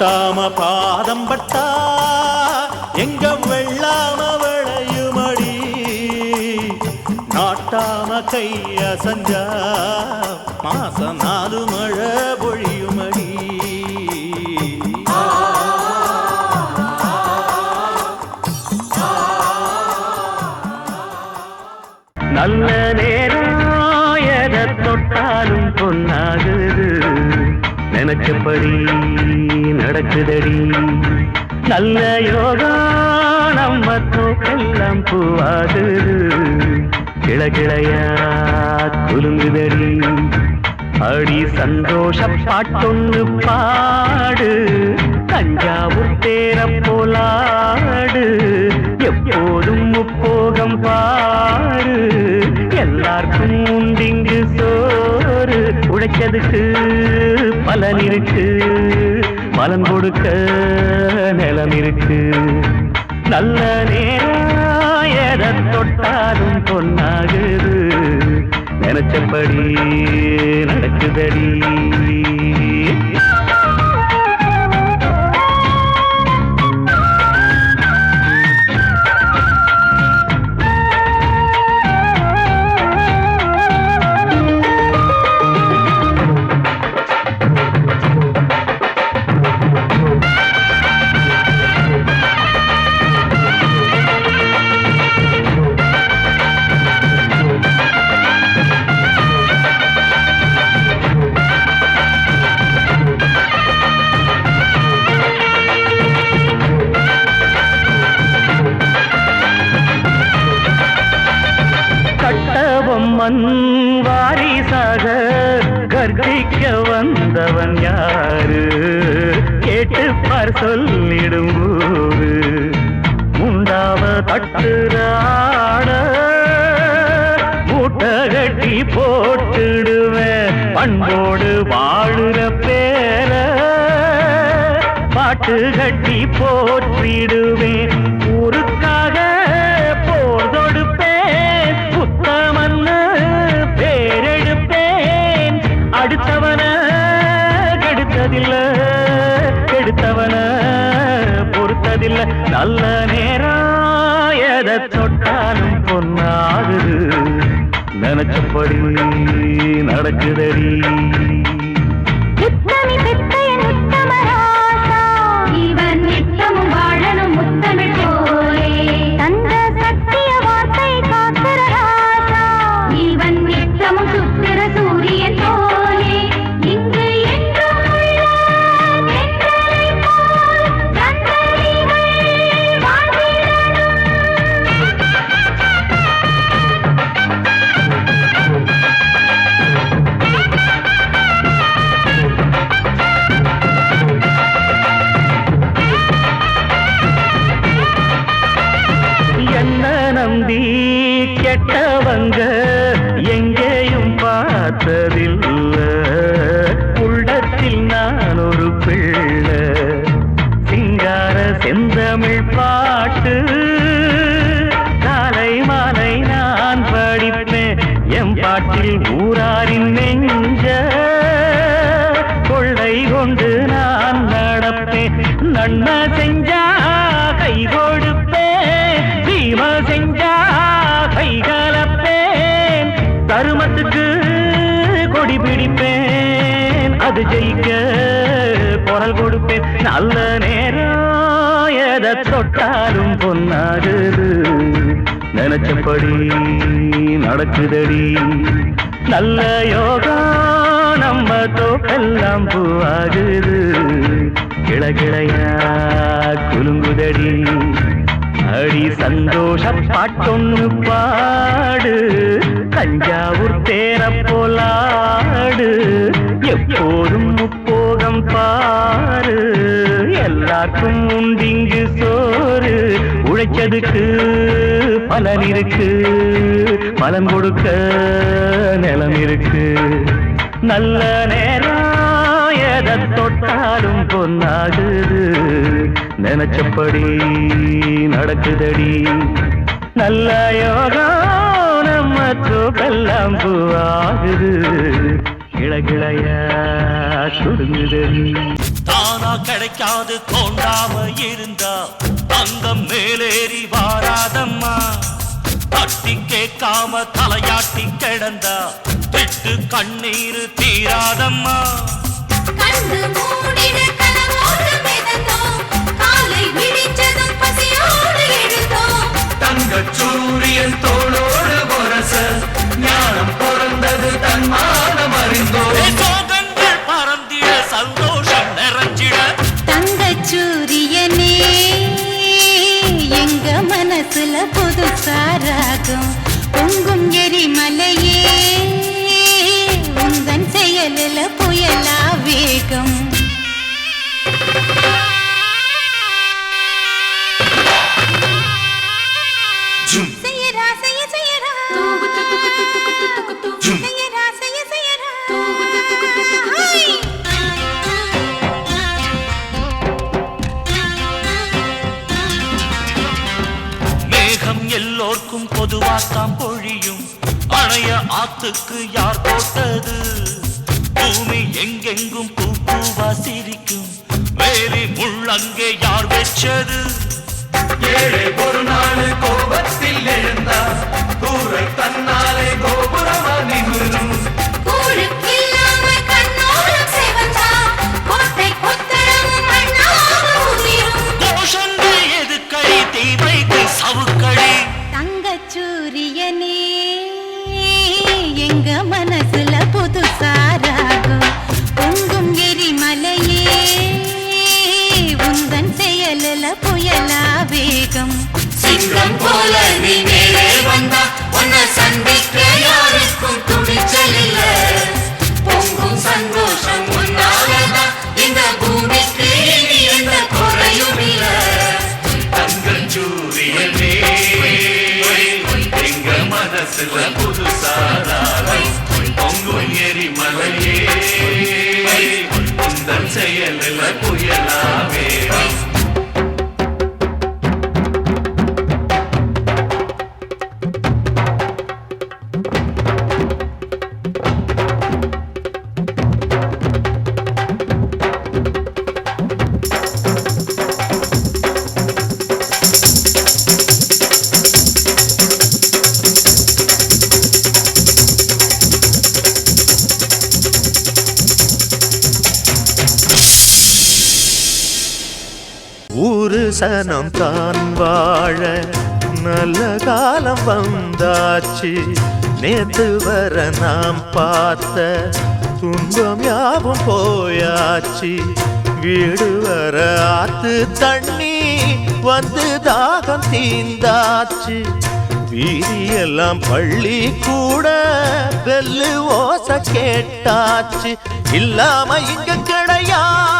பட்டாம பாதம் பட்டா எங்க வெள்ளாம விளையுமடி. நாட்டாம கைய சஞ்சா மாசம் நாலு மழை பொழியுமடி. நல்ல நேரம் எதை தொட்டாலும் பொன்னாகுது. நினைச்சபடி நடக்குதடி நல்ல யோகா நம்ம தோக்கெல்லாம் பூவாது கிளகிளையா குலுங்குதடி. அடி சந்தோஷ பாட்டொன்று பாடு. தஞ்சாவூர் தேர போலாடு. எப்போதும் முப்போகம் பாரு எல்லாருக்கும் உண்டிங்கு சோறு. உழைச்சதுக்கு பலன் இருக்கு. பலன் கொடுக்க நிலம் இருக்கு. நல்ல நேரம் எதை தொட்டாலும் பொன்னாகுது. நினைச்சபடி நடக்குதடி. வாரிசாக வந்தவன் யாரு? கேட்டு பார் சொல்லிடும் போது. முண்டாவ தட்டுறாட மூட்டை கட்டி போட்டுடுவேன். பண்போடு வாழுற பேர பாட்டு கட்டி போற்றிடுவேன். ஊருக்காக பொறுத்ததில்ல நல்ல நேரம் எதை தொட்டாலும் பொன்னாகுது. நினைச்சபடி நடக்குதடி. இவன் நித்தமும் வாழணும் முத்தமிழ் பார்த்ததில்ல உள்ளத்தில் நான் ஒரு பிள்ளை. சிங்கார செந்தமிழ் பாட்டு. காலை மாலை நான் படிப்பேன். எம் பாட்டில் ஊராரின் நெஞ்ச. கொள்ளை கொண்டு நான் நடப்பேன். நன்மை அது ஜெயிக்க குரல் கொடுப்பேன். நல்ல நேரம் எதை தொட்டாலும் பொன்னாகுது. நினைச்சபடி நடக்குதடி. நல்ல யோகா நம்ம தோப்பெல்லாம் பூவாகுது. கிளகிளையா குலுங்குதடி. அடி சந்தோஷ பாட்டொன்னு பாடு. தஞ்சாவூர் தேர போலாடு. எப்போதும் முப்போகம் பாரு. எல்லாருக்கும் உண்டிங்கு சோறு. உழைச்சதுக்கு பலன் இருக்கு. பலன் கொடுக்க நிலம் இருக்கு. நல்ல நேரம் எதை தொட்டாலும் பொன்னாகுது. நினைச்சபடி நடக்குதடி. நல்ல யோகம் நம்ம தூக்கெல்லாம் பூவாகுது கிளகிளைய சுடுங்குதடி. தானா கிடைக்காது தோண்டாம இருந்தா தங்கம் மேலேறி வாராதம்மா. தட்டி கேட்காம தலையாட்டி கிடந்தா திட்டு கண்ணீர் தீராதம்மா. புதுசாராகும் பொங்கும் எரிமலையே உந்தன் செயலில் புயலா வேகம். எல்லோர்க்கும் பொதுவாத்தான் பொழியும். பழைய ஆத்துக்கு யார் போட்டது? பூமி எங்கெங்கும் பூ பூவா சிரிக்கும். வேலி முள்ளங்கே யார் வெச்சது? ஏழை ஒரு நாள் கோபத்தில் எழுந்தார். தூரை தன்னாலே கோபுரமா நின்று வேகம் சிங்கம் போல நீ சனம் தான் வாழ நல்ல காலம் வந்தாச்சு. நேத்து வர நாம் பார்த்த துன்பம் யாவும் போயாச்சு. வீடு வர ஆத்து தண்ணி வந்து தாகம் தீந்தாச்சு வீதியெல்லாம் பள்ளி கூட வெல்லு ஓச கேட்டாச்சு. இல்லாம இங்க கிடையாது.